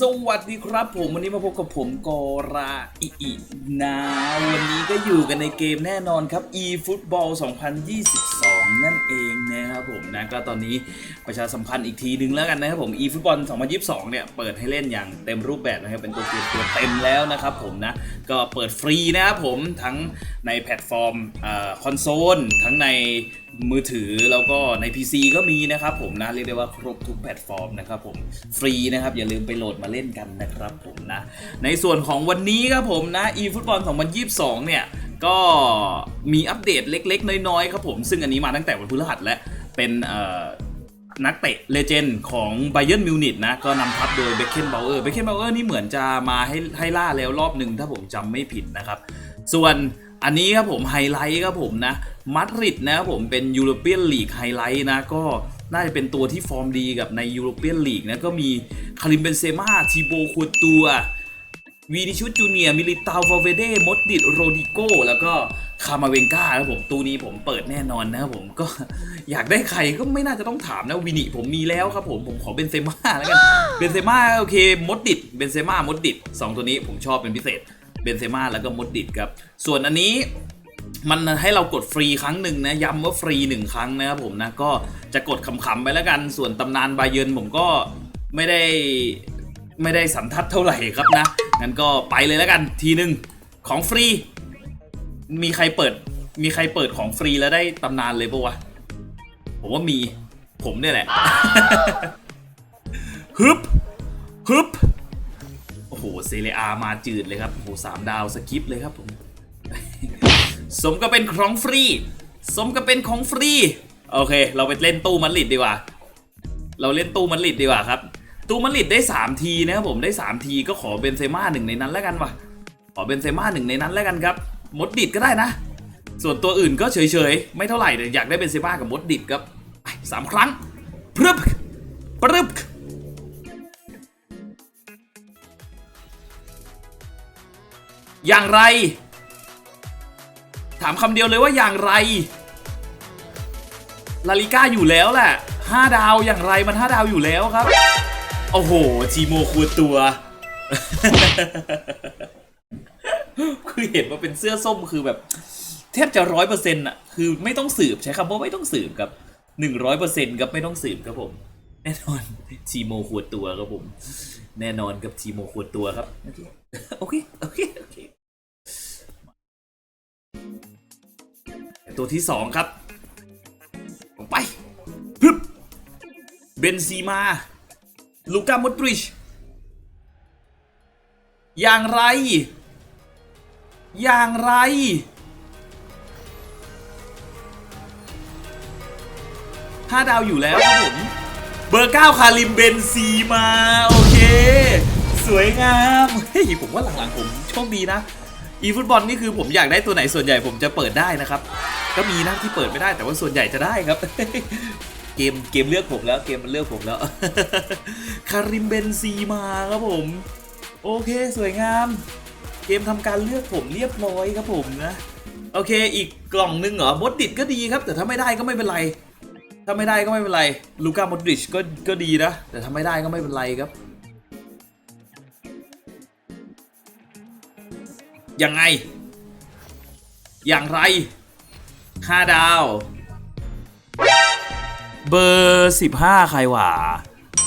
สวัสดีครับผมวันนี้มาพบกับผมกอราอิอินะวันนี้ก็อยู่กันในเกมแน่นอนครับ eFootball 2022 นั่นเอง นะครับผมนะก็ตอนนี้ประชาสัมพันธ์อีกทีนึงแล้วกันนะครับผม eFootball 2022 เนี่ยเปิดให้เล่นอย่างเต็มรูปแบบนะครับเป็นตัวเกมตัวเต็มแล้วนะครับผมนะก็เปิดฟรีนะครับผมทั้งในแพลตฟอร์มคอนโซลทั้งในมือถือแล้วก็ใน PC ก็มีนะครับผมนะเรียกได้ว่าครบทุกแพลตฟอร์มนะครับผมฟรีนะครับอย่าลืมไปโหลดมาเล่นกันนะครับผมนะในส่วนของวันนี้ครับผมนะ eFootball 2022 เนี่ย ก็มีอัปเดตเล็ก ๆ น้อย ๆ ครับผม ซึ่งอันนี้มาตั้งแต่วันพฤหัสแล้วเป็นนักเตะเลเจนด์ของไบเ e นมิวนิ h นะ ก็นำทัพโดยเบคเคนเบลเออร์เบคเคนเบลเออร์นี่เหมือนจะมาให้ให้ล่าแล้วรอบหนึ่งถ้าผมจำไม่ผิดนะครับ ส่วนอันนี้ครับผมไฮไลท์ครับผมนะมาดริดนะครับผมเป็นยูโรเปียนลีกไฮไลท์นะก็น่าจะเป็นตัวที่ฟอร์มดีกับในยูโรเปียนลีกนะก็มีคาริมเบนเซม่าทีโบคูตัว วีนิชุดจูเนียร์มิลิตาวฟาเวเดมดดิดโรดิโกแล้วก็คามาเวนกาครับผมตูนี้ผมเปิดแน่นอนนะครับผมก็อยากได้ใครก็ไม่น่าจะต้องถามนะวินิผมมีแล้วครับผมผมขอเบนเซม่าแล้วกันเบนเซม่าโอเคมดดิดเบนเซม่ามดดิดสองตัวนี้ผมชอบเป็นพิเศษเบนเซม่าแล้วก็มดดิดครับส่วนอันนี้มันให้เรากดฟรีครั้งหนึ่งนะย้ำว่าฟรีหนึ่งครั้งนะครับผมนะก็จะกดขำๆไปแล้วกัน ส่วนตำนานบาเยิร์นผมก็ไม่ได้ ไม่ได้สันทัดเท่าไหร่ครับนะ งั้นก็ไปเลยแล้วกันทีหนึ่งของฟรี มีใครเปิด มีใครเปิดของฟรีแล้วได้ตำนานเลยปะวะ ผมว่ามี ผมเนี่ยแหละ ฮึบ ฮึบ โอ้โห เซเรียอามาจืดเลยครับ โอ้โหสามดาวสกิปเลยครับผม สมก็เป็นของฟรี สมก็เป็นของฟรี โอเค เราไปเล่นตู้มันลิดดีกว่า เราเล่นตู้มันลิดดีกว่าครับ ตู้มันลิดได้ 3 ทีนะครับผมได้ 3 ทีก็ขอเบนเซม่าหนึ่งในนั้นแล้วกันวะขอเบนเซม่าหนึ่งในนั้นแล้วกันครับมดดิดก็ได้นะ ส่วนตัวอื่นก็เฉยๆ ไม่เท่าไหร่แต่อยากได้เบนเซม่ากับมดดิดครับสามครั้งพรึบปรึบอย่างไร ถามคำเดียวเลยว่าอย่างไรลาลิก้าอยู่แล้วแหละห้าดาวอย่างไรมันห้าดาวอยู่แล้วครับ โอ้โห จีโมคูตัว คือเห็นว่าเป็นเสื้อส้มคือแบบ แทบจะร้อยเปอร์เซ็นต์อะ คือไม่ต้องสืบใช้คำว่าไม่ต้องสืบครับหนึ่งร้อยเปอร์เซ็นต์ครับไม่ต้องสืบครับผม แน่นอนจีโมขวดตัวครับผม แน่นอนกับจีโมขวดตัวครับ โอเค โอเค โอเค ตัวที่สองครับ ไปพึบเบนซีมา ลูก้าโมดริช อย่างไร อย่างไร ห้าดาวอยู่แล้วครับผม เบอร์เก้าคาริมเบนซีมา โอเค สวยงาม เฮ้ย ผมว่าหลังๆผมโชคดีนะอีฟุตบอลนี่คือผมอยากได้ตัวไหนส่วนใหญ่ผมจะเปิดได้นะครับ ก็มีนะที่เปิดไม่ได้แต่ว่าส่วนใหญ่จะได้ครับ เกมเกมเลือกผมแล้วเกมมันเลือกผมแล้ว คาริมเบนซีมาครับผม โอเคสวยงาม เกมทำการเลือกผมเรียบร้อยครับผมนะ โอเคอีกกล่องนึงเหรอมดดิดก็ดีครับ แต่ถ้าไม่ได้ก็ไม่เป็นไร ถ้าไม่ได้ก็ไม่เป็นไร ลูก้ามดริชก็ก็ดีนะ แต่ถ้าไม่ได้ก็ไม่เป็นไรครับ ยังไง อย่างไรห้าดาว เบอร์สิบห้าใครวะ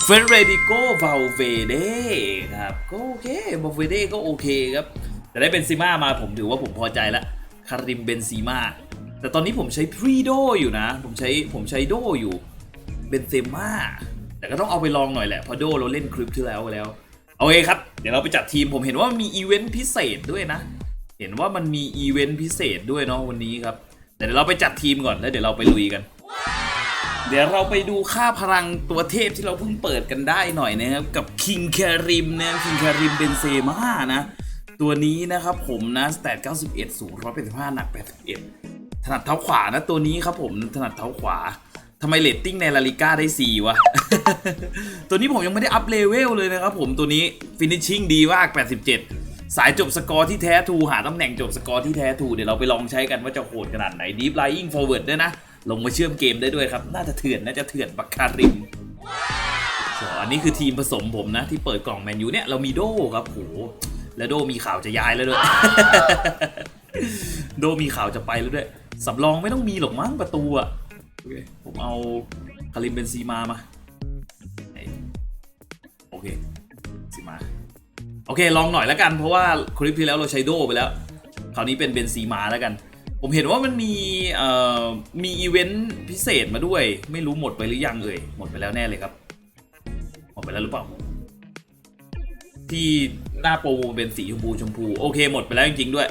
เฟเรดิโกวาลเวเดครับก็โอเควาลเวเดก็โอเคครับ แต่ได้เบนซิม่ามาผมถือว่าผมพอใจละคาริมเบนซิม่าแต่ตอนนี้ผมใช้พรีโดอยู่นะ ผมใช้ผมใช้โดอยู่เบนเซม่าแต่ก็ต้องเอาไปลองหน่อยแหละเพราะโดเราเล่นคลิปที่แล้วแล้วโอเคครับ เดี๋ยวเราไปจัดทีมผมเห็นว่ามีอีเวนต์พิเศษด้วยนะ เห็นว่ามันมีอีเวนต์พิเศษด้วยเนาะวันนี้ครับแต่เดี๋ยวเราไปจัดทีมก่อนแล้วเดี๋ยวเราไปลุยกัน เดี๋ยวเราไปดูค่าพลังตัวเทพที่เราเพิ่งเปิดกันได้หน่อยนะครับ กับคิงแคริมนะคิงแคริมเบนเซม่านะ ตัวนี้นะครับผมนะสแตท91 สูง185 หนัก 81 ถนัดเท้าขวานะตัวนี้ครับผมถนัดเท้าขวาทำไมเรตติ้งในลาลิก้าได้ 4 วะ ตัวนี้ผมยังไม่ได้อัพเลเวลเลยนะครับผมตัวนี้ฟินิชชิ่งดีมาก 87 สายจบสกอร์ที่แท้ทูหาตำแหน่งจบสกอร์ที่แท้ทูเดี๋ยวเราไปลองใช้กันว่าจะโหดขนาดไหน Deep Lying Forward ด้วยนะ ลงมาเชื่อมเกมได้ด้วยครับ น่าจะเถื่อนน่าจะเถื่อนบักคาริมอันนี้คือทีมผสมผมนะ ที่เปิดกล่องแมนยูเนี่ยเรามีโดครับโหแล้วโดมีข่าวจะย้ายแล้วด้วย โดมีข่าวจะไปแล้วด้วยสำรองไม่ต้องมีหรอกมั้งประตูอะผมเอาคาริมเบนซีมามาโอเคซีมาโอเคลองหน่อยแล้วกันเพราะว่าคลิปที่แล้วเราใช้โดไปแล้ว คราวนี้เป็นเบนซีมาแล้วกัน ผมเห็นว่ามันมีเอ่อมีอีเวนต์พิเศษมาด้วย ไม่รู้หมดไปหรือยังเอ่ยหมดไปแล้วแน่เลยครับหมดไปแล้วหรือเปล่า ที่หน้าโปรเป็นสีชมพูชมพู โอเคหมดไปแล้วจริงๆด้วย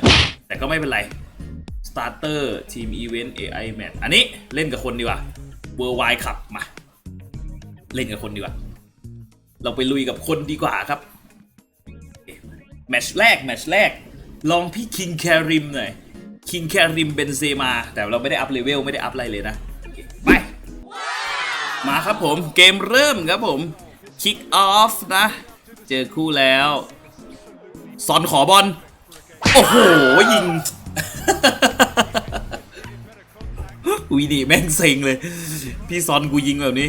แต่ก็ไม่เป็นไร Starter Team Event AI Match อันนี้เล่นกับคนดีกว่า Worldwide ขับมา เล่นกับคนดีกว่า เราไปลุยกับคนดีกว่าครับแมตช์แรกแมตช์แรก ลองพี่คิงแคริมหน่อย คิงแคริมเบนเซมา แต่เราไม่ได้อัพเลเวลไม่ได้อัพอะไรเลยนะโอเคไป มาครับผมเกมเริ่มครับผมคิกออฟนะ เจอคู่แล้วซอนขอบอล โอ้โห ยิงวีดีแม่งเซ็งเลย พี่ซอนกูยิงแบบนี้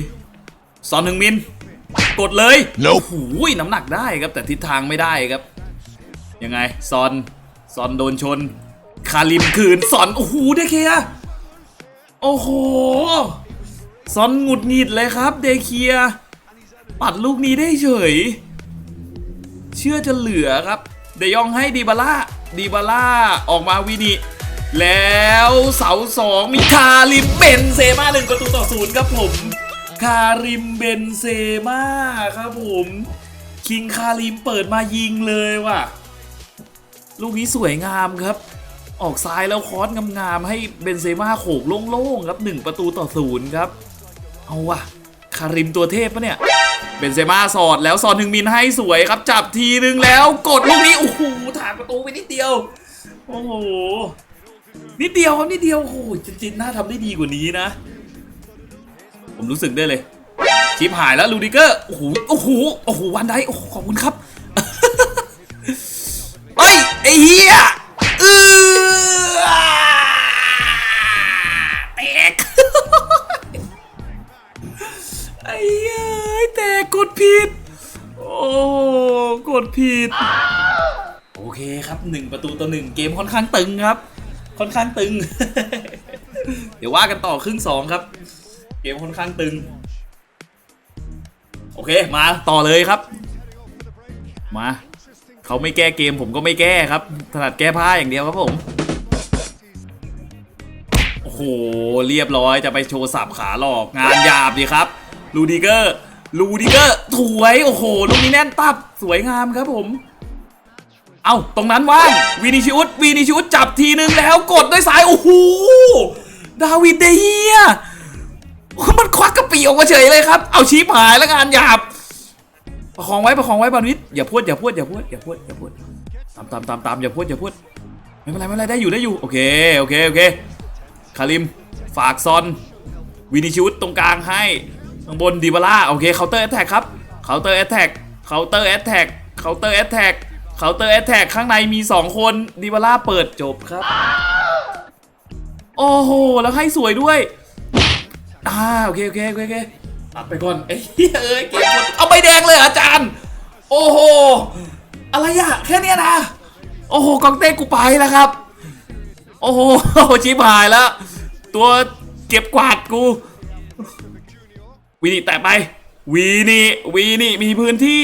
ซอนถึงมิน กดเลย Nope โอ้โหน้ำหนักได้ครับ แต่ทิศทางไม่ได้ครับ ยังไง ซอน ซอนโดนชน คาริมคืนซอน โอ้โหเดเคียโอ้โหซอนหงุดหงิดเลยครับ เดเคีย ปัดลูกนี้ได้เฉย เชื่อจะเหลือครับ เดยองให้ดีบาร่าดีบาร่าออกมาวินิแล้วเสาสองมีคาริมเบนเซมาหนึ่งประตูต่อศูนย์ครับผมคาริมเบนเซมาครับผม คิงคาริมเปิดมายิงเลยว่ะ ลูกนี้สวยงามครับ ออกซ้ายแล้วคอสงามๆให้เบนเซม่าโขกโล่งๆครับ 1 ประตูต่อศูนย์ครับ เอาว่ะ คาริมตัวเทพปะเนี่ย เบนเซม่าสอดแล้วสอนถึงมินให้สวยครับ จับทีนึงแล้วกดลูกนี้ โอ้โหถากประตูไปนิดเดียว โอ้โห นิดเดียวครับนิดเดียว โอ้โหจินน่าทำได้ดีกว่านี้นะ ผมรู้สึกได้เลย ชิปหายแล้วลูดิเกอร์ โอ้โห โอ้โห โอ้โห วันไดโอ้ขอบคุณครับเฮ้ยไอ้เหี้ย ไอ้เหี้ยแตกกดผิด โอ้กดผิด โอเคครับหนึ่งประตูต่อหนึ่งเกมค่อนข้างตึงครับ ค่อนข้างตึง เดี๋ยวว่ากันต่อครึ่งสองครับ เกมค่อนข้างตึง โอเคมาต่อเลยครับ มาเขาไม่แก้เกมผมก็ไม่แก้ครับ ถนัดแก้ผ้าอย่างเดียวครับผมโอ้โหเรียบร้อยจะไปโชว์สับขาหลอกงานหยาบดีครับ ลูดิเกอร์ลูดิเกอร์ถวยโอ้โหลูกนี้แน่นตับสวยงามครับผม เอ้าตรงนั้นว่างวินิชิอุสวินิชิอุสจับทีนึงแล้วกดด้วยสาย โอ้โหดาวิดเดียมันควักกระปีออกมาเฉยเลยครับ เอาชีพหายแล้วงานหยาบ ประคองไว้ประคองไว้บานิดอย่าพูดอย่าพูดอย่าพูดอย่าพูดอย่าพูดตามตามตามตามอย่าพูดอย่าพูดไม่เป็นไรไม่เป็นไรได้อยู่ได้อยู่โอเคโอเคโอเคคาริมฝากซอนวินิชิอุสตรงกลางให้ ข้างบนดีบาร่าโอเคเคาน์เตอร์แอตแทกครับเคาน์เตอร์แอตแทกเคาน์เตอร์แอตแทกเคาน์เตอร์แอตแทกเคาน์เตอร์แอตแทกข้างในมี 2 คนดีบาร่าเปิดจบครับ โอ้โห แล้วให้สวยด้วยอ่าโอเคโอเคโอเคโอเคตัดไปก่อนไอ้เหี้ยเอ้ยเกมหมดเอาใบแดงเลยเหรออาจารย์ โอ้โห อะไรอะแค่เนี้ยนะ โอ้โหกองเต้กูไปแล้วครับ โอ้โหชิบหายแล้ว ตัวเก็บกวาดกู วีนี่แตะไป วีนี่ วีนี่มีพื้นที่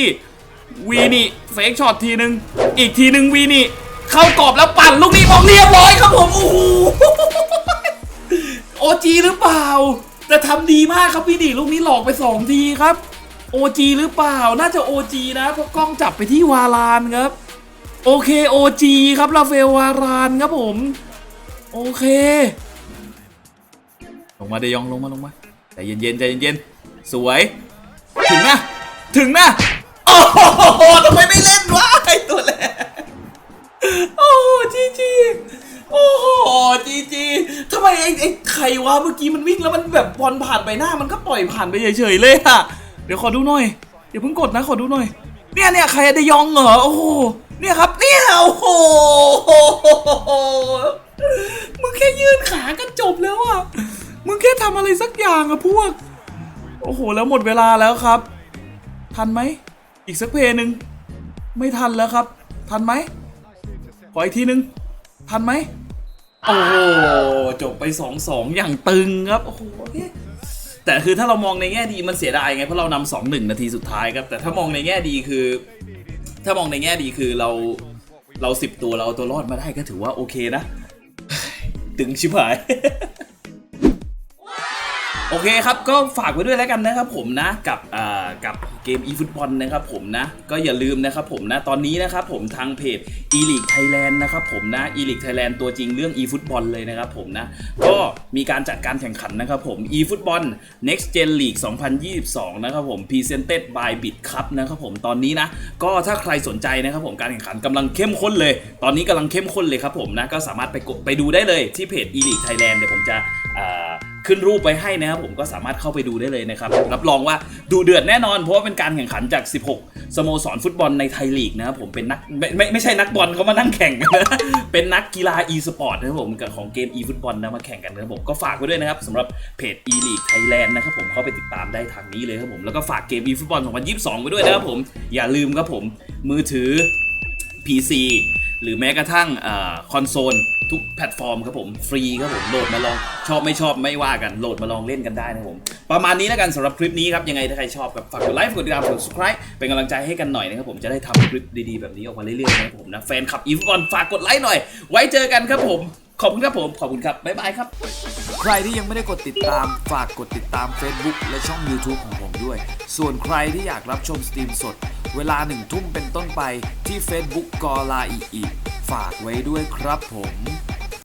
วีนี่เฟกช็อตทีหนึ่งอีกทีหนึ่งวีนี่ เข้ากรอบแล้วปั่นลูกนี้มองเรียบร้อยครับผมโอ้โหโอจีหรือเปล่า แต่ทำดีมากครับพี่ดิลูกนี้หลอกไป2ทีครับโอจีหรือเปล่า น่าจะโอจีนะเพราะกล้องจับไปที่วารานครับ โอเคโอจีครับราเฟลวารานครับผม โอเค ลงมาเดยองลงมาลงมาใจเย็นๆใจเย็นๆ สวย ถึงนะ ถึงนะโอ้โหทำไมไม่เล่นวะไอตัวแรกโอ้จีจีโอ้โหจีจีทำไมไอ้ไอ้ใครวะเมื่อกี้มันวิ่งแล้วมันแบบบอลผ่านไปหน้า มันก็ปล่อยผ่านไปเฉยๆเลยอะเดี๋ยวขอดูหน่อยอย่าเพิ่งกดนะขอดูหน่อย เนี่ยเนี่ยใครอะเดยองเหรอโอ้โหเนี่ยครับเนี่ยโอ้โหมึงแค่ยืนขาก็จบแล้วอะมึงแค่ทำอะไรสักอย่างอะพวก โอ้โห แล้วหมดเวลาแล้วครับ ทันไหม อีกสักเพลงหนึ่งไม่ทันแล้วครับ ทันไหม ขออีกทีหนึ่งทันไหม โอ้โห จบไปสองสองอย่างตึงครับ โอ้โหโอเคแต่คือถ้าเรามองในแง่ดีมันเสียดายไง เพราะเรานำสองหนึ่งนาทีสุดท้ายครับ แต่ถ้ามองในแง่ดีคือ ถ้ามองในแง่ดีคือเราเราสิบตัวเราเอาตัวรอดมาได้ก็ถือว่าโอเคนะ ตึงชิบหาย โอเคครับก็ฝากไว้ด้วยแล้วกันนะครับผมนะกับอ่ากับ เกม eFootball นะครับผมนะ ก็อย่าลืมนะครับผมนะตอนนี้นะครับผมทางเพจ e-league Thailand นะครับผมนะ e-league Thailand ตัวจริงเรื่อง eFootball เลยนะครับผมนะ ก็มีการจัดการแข่งขันนะครับผม eFootball Next Gen League 2022 นะครับผม Presented by Bit Cup นะครับผมตอนนี้นะ ก็ถ้าใครสนใจนะครับผมการแข่งขันกำลังเข้มข้นเลย ตอนนี้กำลังเข้มข้นเลยครับผมนะก็สามารถไปกดไปดูได้เลยที่เพจ e-league Thailand เดี๋ยวผมจะขึ้นรูปไว้ให้นะครับผมก็สามารถเข้าไปดูได้เลยนะครับรับรองว่าดูเดือดแน่นอนเพราะว่าเป็นการแข่งขันจาก 16 สโมสรฟุตบอลในไทยลีกนะครับผมเป็นนักไม่ไม่ใช่นักบอลเขามานั่งแข่งกันนะเป็นนักกีฬา e สปอร์ตนะครับผมกับของเกม e ฟุตบอลนะมาแข่งกันนะครับผมก็ฝากไว้ด้วยนะครับสำหรับเพจ e league Thailand นะครับผมเข้าไปติดตามได้ทางนี้เลยครับผมแล้วก็ฝากเกม e ฟุตบอล2022ไว้ด้วยนะครับผมอย่าลืมครับผมมือถือ PC หรือแม้กระทั่งคอนโซลทุกแพลตฟอร์มครับผมฟรีครับผมโหลดมาลองชอบไม่ชอบไม่ว่ากันโหลดมาลองเล่นกันได้นะครับผม ประมาณนี้แล้วกันสำหรับคลิปนี้ครับ ยังไงถ้าใครชอบกับฝากกดไลค์กดติดตามกด subscribe เป็นกำลังใจให้กันหน่อยนะครับผมจะได้ทำคลิปดีๆแบบนี้ออกมาเรื่อยๆนะครับผมนะแฟนคลับอีฟบอลฝากกดไลค์หน่อย ไว้เจอกันครับผมขอบคุณครับผมขอบคุณครับบ๊ายบายครับใครที่ยังไม่ได้กดติดตาม ฝากกดติดตาม Facebook และช่อง YouTube ของผมด้วย ส่วนใครที่อยากรับชมสตรีมสด เวลาหนึ่งทุ่มเป็นต้นไปที่ Facebook กอลาอีอีฝากไว้ด้วยครับผม